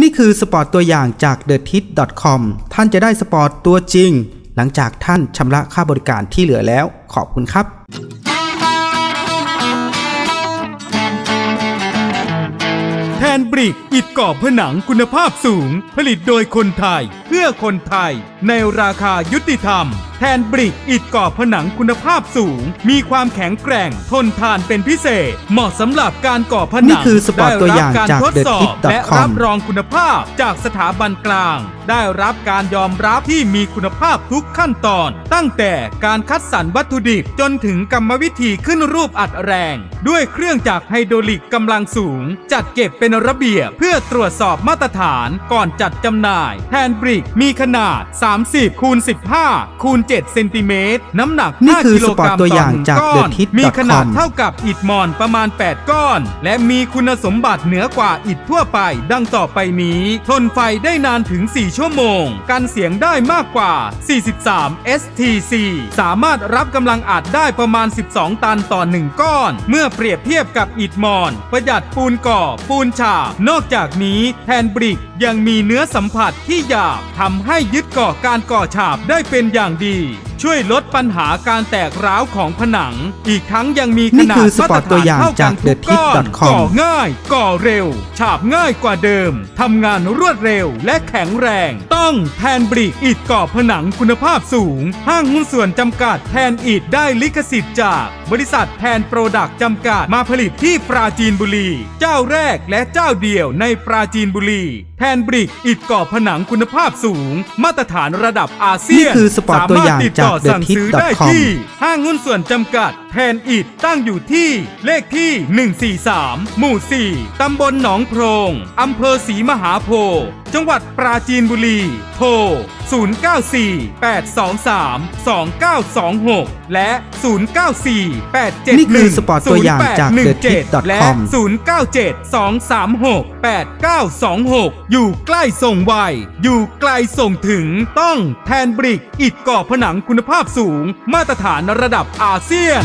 นี่คือสปอร์ตตัวอย่างจาก t h e t i t c o m ท่านจะได้สปอร์ตตัวจริง หลังจากท่านชำระค่าบริการที่เหลือแล้ว ขอบคุณครับแทนบริกอิดก่อผนังคุณภาพสูง ผลิตโดยคนไทย พื่อคนไทย ในราคายุติธรรม แทนบริกอิฐก่อผนังคุณภาพสูง มีความแข็งแกร่ง ทนทานเป็นพิเศษ เหมาะสำหรับการก่อผนังนี่คือสปอร์ตตัวอย่างได้รับจากทดสอบ TheTip.com และรับรองคุณภาพจากสถาบันกลาง ได้รับการยอมรับที่มีคุณภาพทุกขั้นตอน ตั้งแต่การคัดสรรวัตถุดิบจนถึงกรรมวิธีขึ้นรูปอัดแรง ด้วยเครื่องจักรไฮดรอลิกกำลังสูง จัดเก็บเป็นระเบียบเพื่อตรวจสอบมาตรฐานก่อนจัดจำหน่าย แทนบริกมีขนาด 30คูณ15คูณ7เซนติเมตรน้ำหนักนี่คือ5กิโลกรัมสปอร์ตตัวอย่างหนึ่จากก้อน TheTip.com มีขนาดเท่ากับอิฐมอนประมาณ 8 ก้อน และมีคุณสมบัติเหนือกว่าอิฐทั่วไป ดังต่อไปนี้ ทนไฟได้นานถึง 4 ชั่วโมง กันเสียงได้มากกว่า 43 STC สามารถรับกำลังอัดได้ประมาณ 12 ตันต่อ 1 ก้อน เมื่อเปรียบเทียบกับอิฐมอน ประหยัดปูนก่อปูนฉาบนอกจากนี้แทนบริกยังมีเนื้อสัมผัสที่หยาบทำให้ยึดเกาะการก่อฉาบได้เป็นอย่างดี ช่วยลดปัญหาการแตกร้าวของผนัง อีกทั้งยังมีขนี่นาดคือสมาปอตร์รตตัวฐานอย่างเท่าจากักนทุกก้อน TheTip.com ก่อง่าย ก่อเร็ว ฉาบง่ายกว่าเดิมทำงานรวดเร็วและแข็งแรง ต้องแทนบริกอิฐก่อผนังคุณภาพสูง ห้างหุ้นส่วนจำกัดแทนอิฐได้ลิขสิทธิ์จาก บริษัทแทนโปรดักต์จำกัดมาผลิตที่ปราจีนบุรี เจ้าแรกและเจ้าเดียวในปราจีนบุรี แทนบริกอิฐก่อผนังคุณภาพสูง มาตรฐานระดับอาเซียนนี่คือสปอร์ตตัวอย่างสมรถติดต่อจากสั่งซื้อได้ที่ห้างหุ้นส่วนจำกัดแทนอิดตั้งอยู่ที่เลขที่ 143 หมู่ 4 ตำบลหนองโพรง อำเภอศรีมหาโพธิ์จังหวัดปราจีนบุรี โทร094-823-2926 และ 094-871นี่คือสปอร์ตตัวอย่างจาก0817และ TheTip.com 097-236-8926 อยู่ใกล้ส่งไว อยู่ไกลส่งถึงต้องแทนบริก อิฐก่อผนังคุณภาพสูง มาตรฐานระดับอาเซียน